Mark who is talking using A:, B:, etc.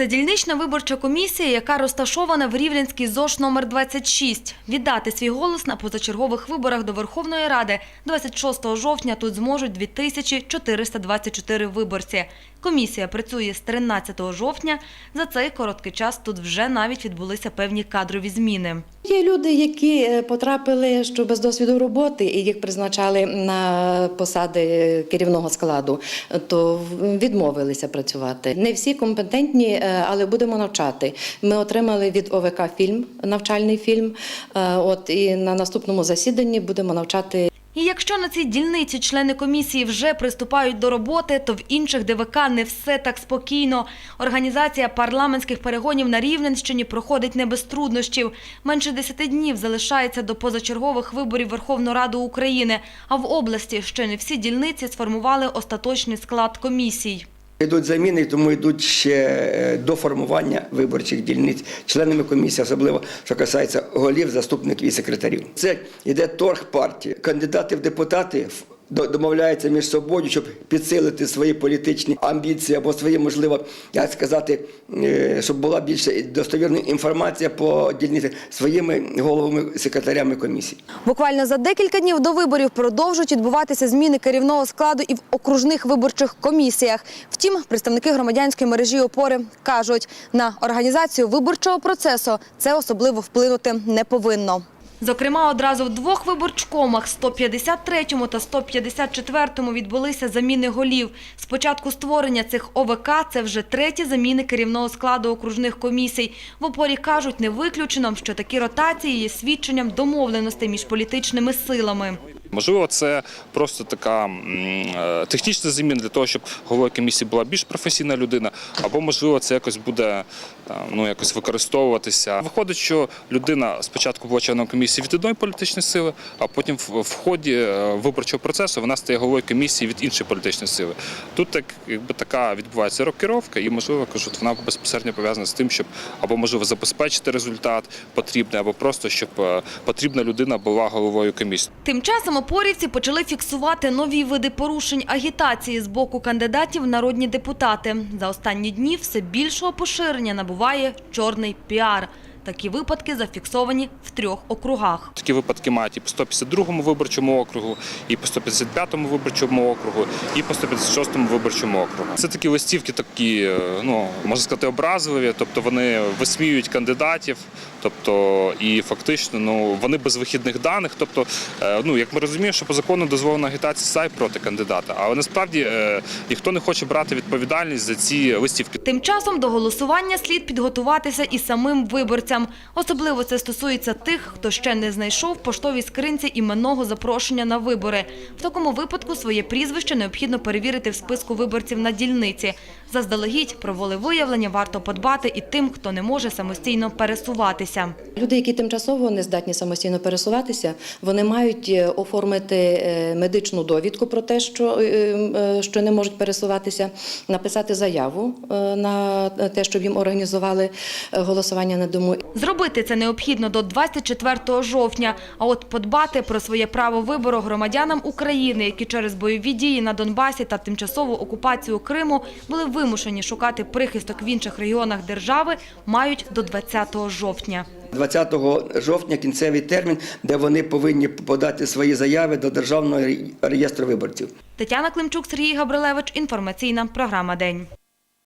A: Це дільнична виборча комісія, яка розташована в Рівненській ЗОШ номер 26. Віддати свій голос на позачергових виборах до Верховної Ради 26 жовтня тут зможуть 2424 виборці. Комісія працює з 13 жовтня. За цей короткий час тут вже навіть відбулися певні кадрові зміни.
B: Є люди, які е, потрапили що без досвіду роботи і їх призначали на посади керівного складу, то відмовилися працювати. Не всі компетентні, е, але будемо навчати. Ми отримали від ОВК фільм, навчальний фільм. е, От і на наступному засіданні будемо навчати
A: І якщо на цій дільниці члени комісії вже приступають до роботи, то в інших ДВК не все так спокійно. Організація парламентських перегонів на Рівненщині проходить не без труднощів. Менше 10 днів залишається до позачергових виборів Верховної Ради України, а в області ще не всі дільниці сформували остаточний склад комісій.
C: Йдуть заміни, тому йдуть ще е, до формування виборчих дільниць членами комісії, особливо що касається голів, заступників і секретарів. Це йде торг партії. Кандидати в депутати домовляються між собою, щоб підсилити свої політичні амбіції або свої, можливо, як сказати, е, щоб була більше достовірна інформація по дільниці своїми головами секретарями комісії.
A: Буквально за декілька днів до виборів продовжують відбуватися зміни керівного складу і в окружних виборчих комісіях. Втім, представники громадянської мережі опори кажуть, на організацію виборчого процесу це особливо вплинути не повинно. Зокрема, одразу в двох виборчкомах 153-му та 154-му відбулися заміни голів. З початку створення цих ОВК це вже треті заміни керівного складу окружних комісій. В опорі кажуть, не виключено, що такі ротації є свідченням домовленостей між політичними силами.
D: Можливо, це просто така е, технічна заміна для того, щоб головою комісії була більш професійна людина, або можливо це якось буде е, ну якось використовуватися. Виходить, що людина спочатку була членом комісії від одної політичної сили, а потім в, ході е, виборчого процесу вона стає головою комісії від іншої політичної сили. Тут так якби така відбувається рокіровка, і можливо кажуть, вона безпосередньо пов'язана з тим, щоб або можливо забезпечити результат потрібний, або просто щоб потрібна людина була головою комісії.
A: Тим часом опорівці почали фіксувати нові види порушень агітації з боку кандидатів в народні депутати. За останні дні все більшого поширення набуває чорний піар. Такі випадки зафіксовані в трьох округах.
D: Такі випадки мають і по 152-му виборчому округу, і по 155-му виборчому округу, і по 156-му виборчому округу. Це такі листівки, такі, е, ну можна сказати, образливі, тобто вони висміюють кандидатів, тобто і фактично ну вони без вихідних даних. Тобто, е, ну як ми розуміємо, що по закону дозволена агітація і проти кандидата, але насправді е, ніхто не хоче брати відповідальність за ці листівки.
A: Тим часом до голосування слід підготуватися і самим виборцям. Особливо це стосується тих, хто ще не знайшов поштовій скринці іменного запрошення на вибори. В такому випадку своє прізвище необхідно перевірити в списку виборців на дільниці. Заздалегідь про волевиявлення варто подбати і тим, хто не може самостійно пересуватися.
B: Люди, які тимчасово не здатні самостійно пересуватися, вони мають е, оформити е, медичну довідку про те, що, е, що не можуть пересуватися, написати заяву на те, щоб їм організували голосування на дому.
A: Зробити це необхідно до 24 жовтня. А от подбати про своє право вибору громадянам України, які через бойові дії на Донбасі та тимчасову окупацію Криму були вимушені шукати прихисток в інших регіонах держави, мають до 20 жовтня.
C: 20 жовтня кінцевий термін, де вони повинні подати свої заяви до Державного реєстру виборців.
A: Тетяна Климчук, Сергій Габрилевич. Інформаційна програма День.